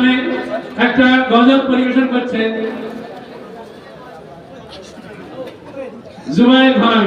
নামে একটা গজল পরিবেশন করছে। জুমায় ভাই।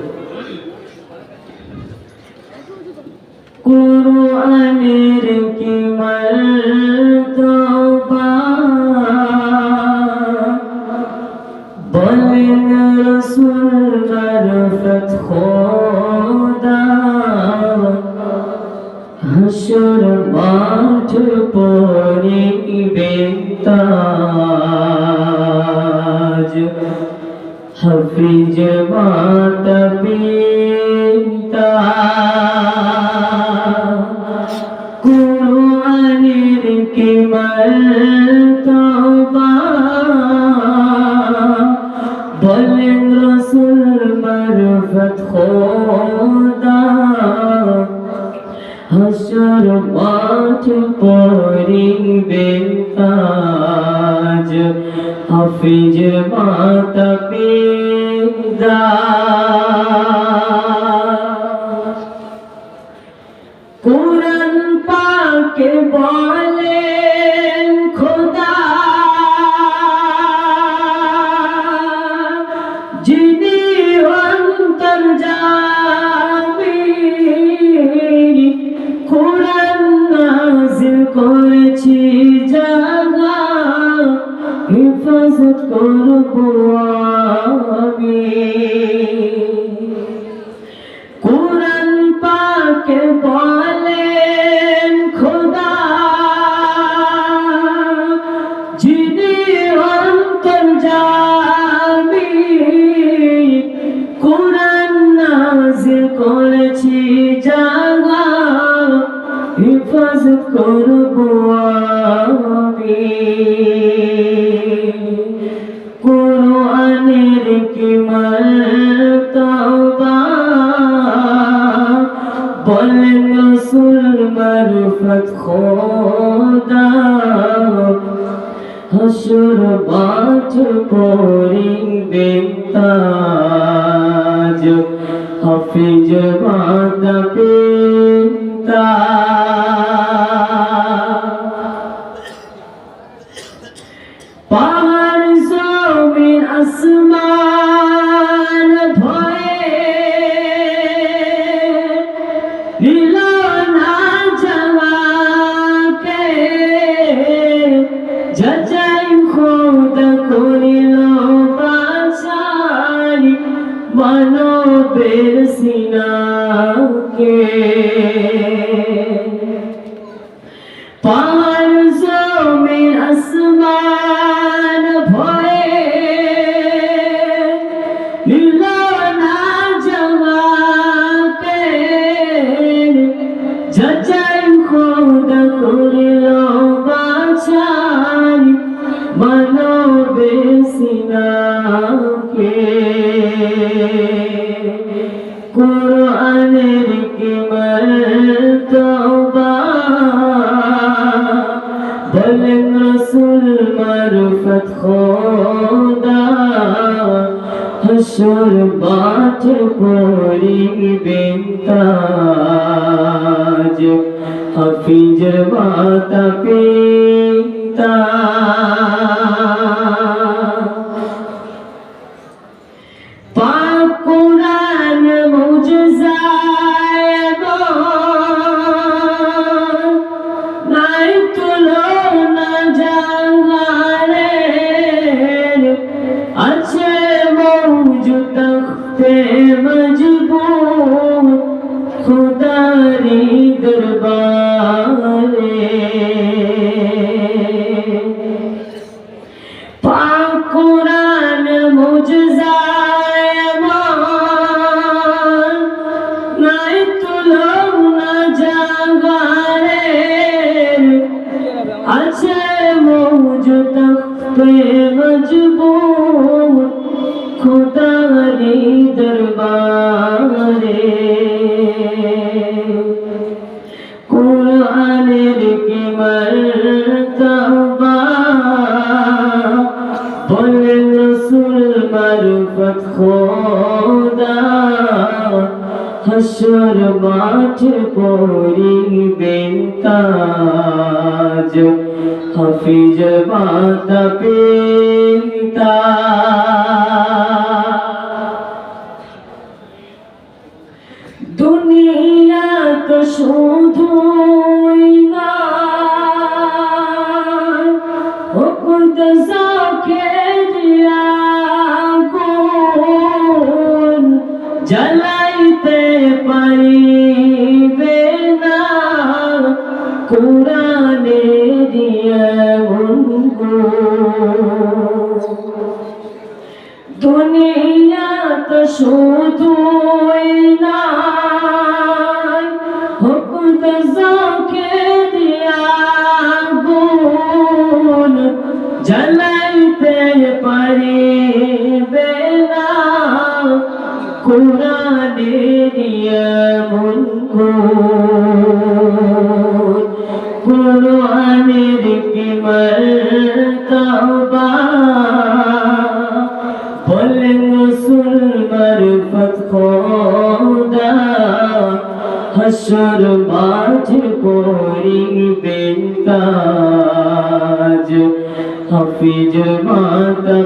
কুরআনের কি মার কোরআন পাকে বলে খোদা। যিনি অন্তর যাবি কোরআন নাজিল করেছি জাগা হেফাজত করব। মারফত খোদা হসুর বাজ করিবে তাজ। হাফিজ বাদা 나 রসুল মারফত খোদা হাসর মাঠে পড়িবেন কাজ হাফিজ মাতা পিতা দুনিয়া তো শুধুই কোরআনে দুনিয়া তো শুধুই নাই হুকুম জাকে দিয়া গুণ। জ্বালাইতে পারিবে না কোরআনে দিয়া কোরআনের কি মর্তবা। বলেন রসুল মারফত খোদা হাসর মাঝে করিবেন কাজ। হাফিজ মাতা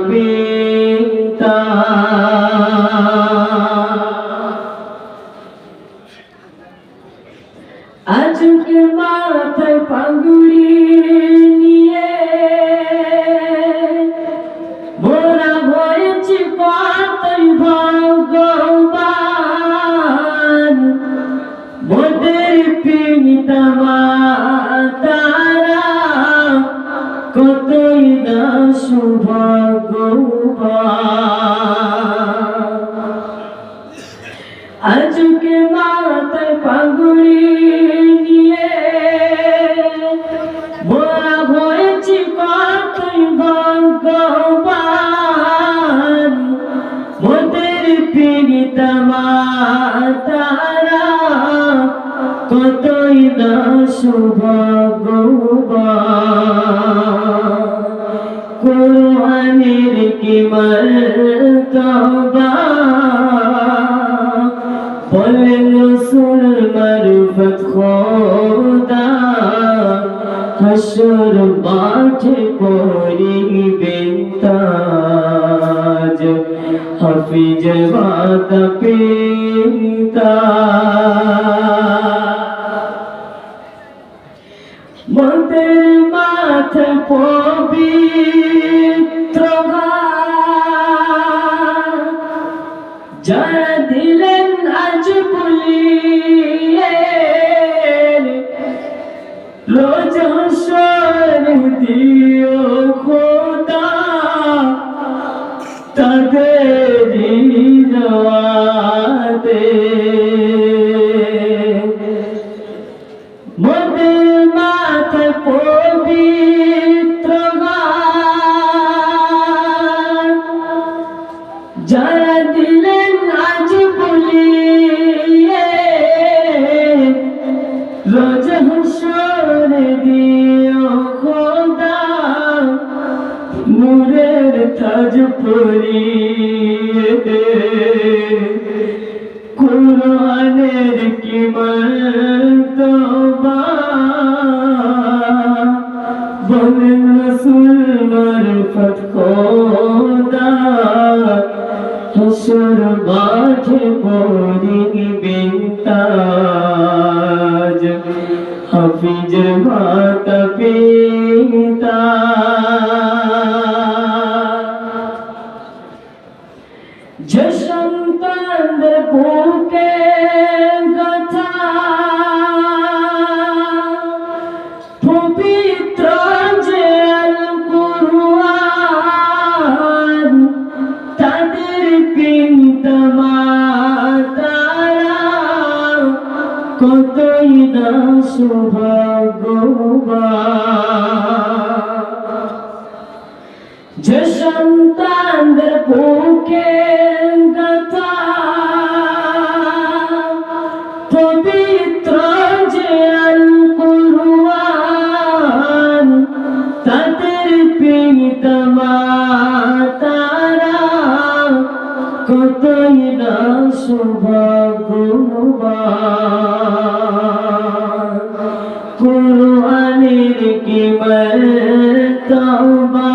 আজকে মাথায় পাগুড়ি নিয়ে। মোরা হয়েছি কতই মোদের পিতা তারা কতই না সৌভাগ্যবান রসুল মারফত খোদা হাসর মাঠে পড়িবেন তাজ হাফিজ মাতা পিতা। মন্দের হাসর দিও খোদা। তাদের জওয়াতে মোদের মাথায় পবিত্র যারা দিলেন আজ বলিয়ে রোজ হুসর দিও খোদা মুরের তাজ হাফিজ মাতা পিতা। যে সন্তানদের বুকে কতই না সৌভাগ্যবান মর্তবা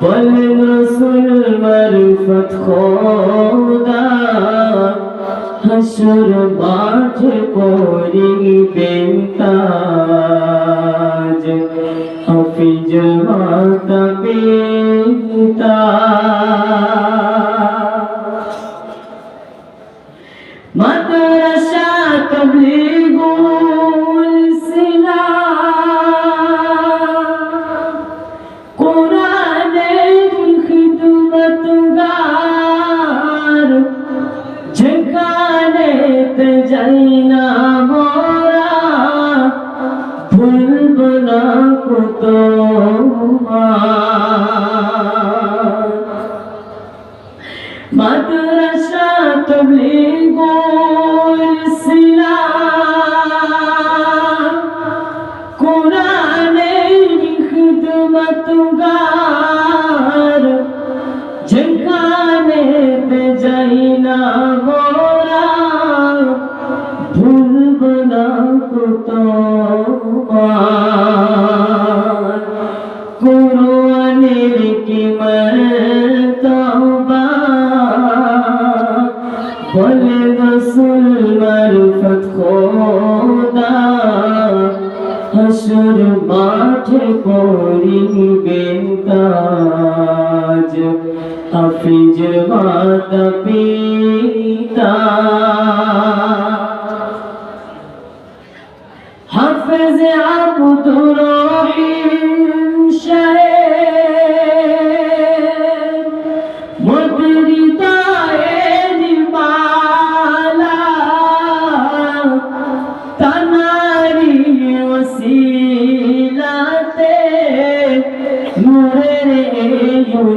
বল রসুল মারফত तुगा করিবেন কাজ হাফিজ মাতা পিতা। হাফিজ আব্দুর রহিম।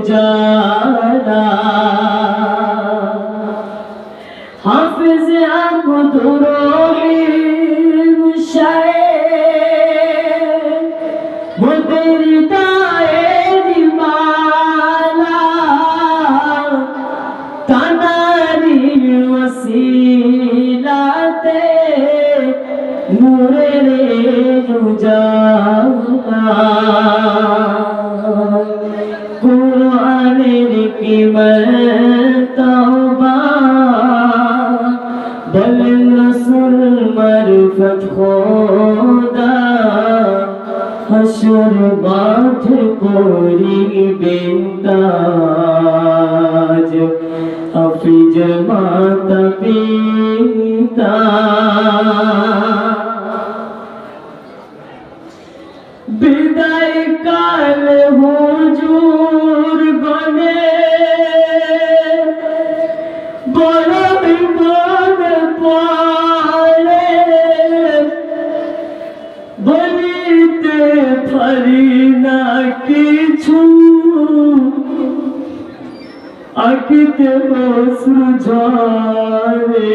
জানা কুরআনের কি মর্তবা বলেন আকিতে অশ্রু ঝরে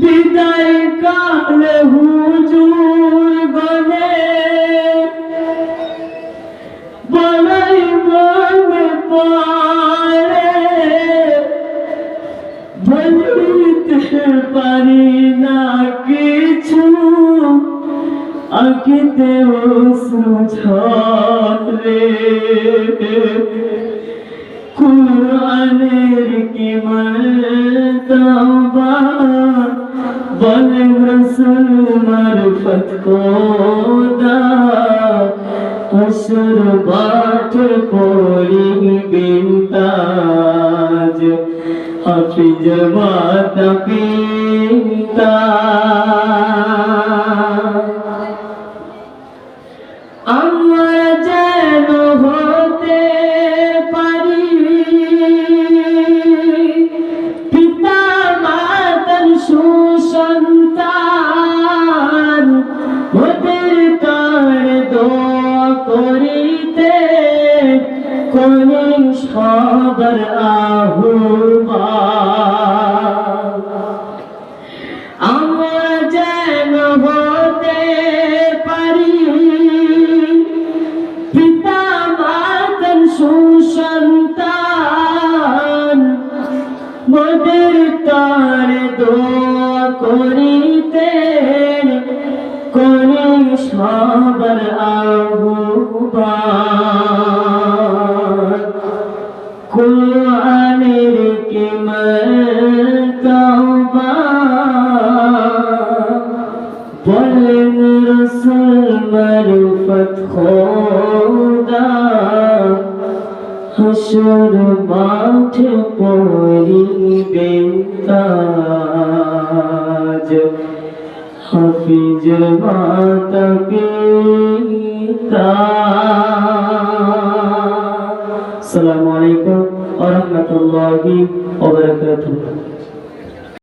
বিদায় কালে হুজুর গনে বলাই মনে পড়ে বলিতে পারি না কিছু, আঁকিতে অশ্রু ঝরে। কুরআনের কি মর্তবা বলে রসুল মারফত কোদা আসর বাঠ পড়ি বিনতাজ হাফিজ মাতা পীর ظلم رسل معرفت خدا حشر بات پوری بنتاج حفیظ ماتا پیتا السلام علیکم ورحمت اللہ وبرکاتہ